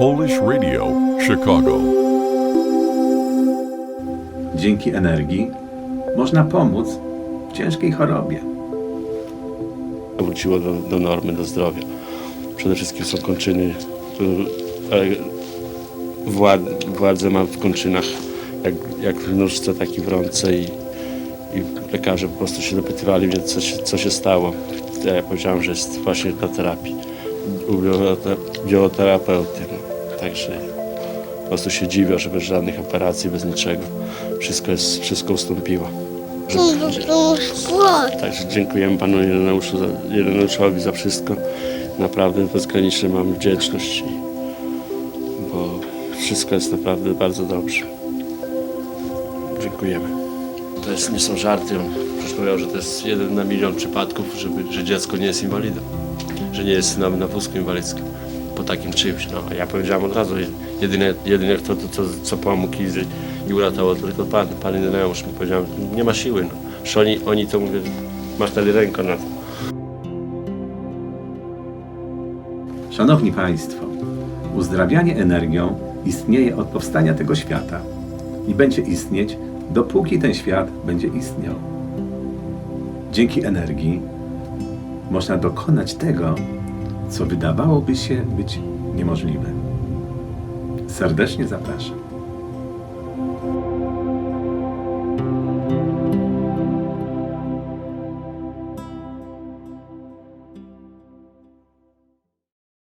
Polish Radio, Chicago. Dzięki energii można pomóc w ciężkiej chorobie. wróciło do, do normy, do zdrowia. Przede wszystkim są kończyny. e, Wład, władzę ma w kończynach jak, jak w nóżce, tak i w rące i, i lekarze po prostu się dopytywali mnie, co się, co się stało. Ja powiedziałem, że jest właśnie na terapii u biote- bioterapeuty. Także po prostu się dziwię, że bez żadnych operacji, bez niczego. Wszystko, jest, wszystko ustąpiło. Także dziękujemy panu Ireneuszu za, Ireneuszowi za wszystko. Naprawdę bezgranicznie mamy wdzięczność, bo wszystko jest naprawdę bardzo dobrze. Dziękujemy. To jest, nie są żarty. On przecież powiedział, że to jest jeden na milion przypadków, żeby, że dziecko nie jest inwalidą. Że nie jest na, na wózku inwalidzkim. Po takim czymś. No, ja powiedziałem od razu, jedynie, jedynie kto to, co, co pomógł i, i uratował, to tylko pan, pan Ireneusz. Mu powiedziałem, nie ma siły. No. Oni, oni to mówię, machnęli ręką na to. Szanowni Państwo, uzdrawianie energią istnieje od powstania tego świata i będzie istnieć, dopóki ten świat będzie istniał. Dzięki energii można dokonać tego, co wydawałoby się być niemożliwe. Serdecznie zapraszam.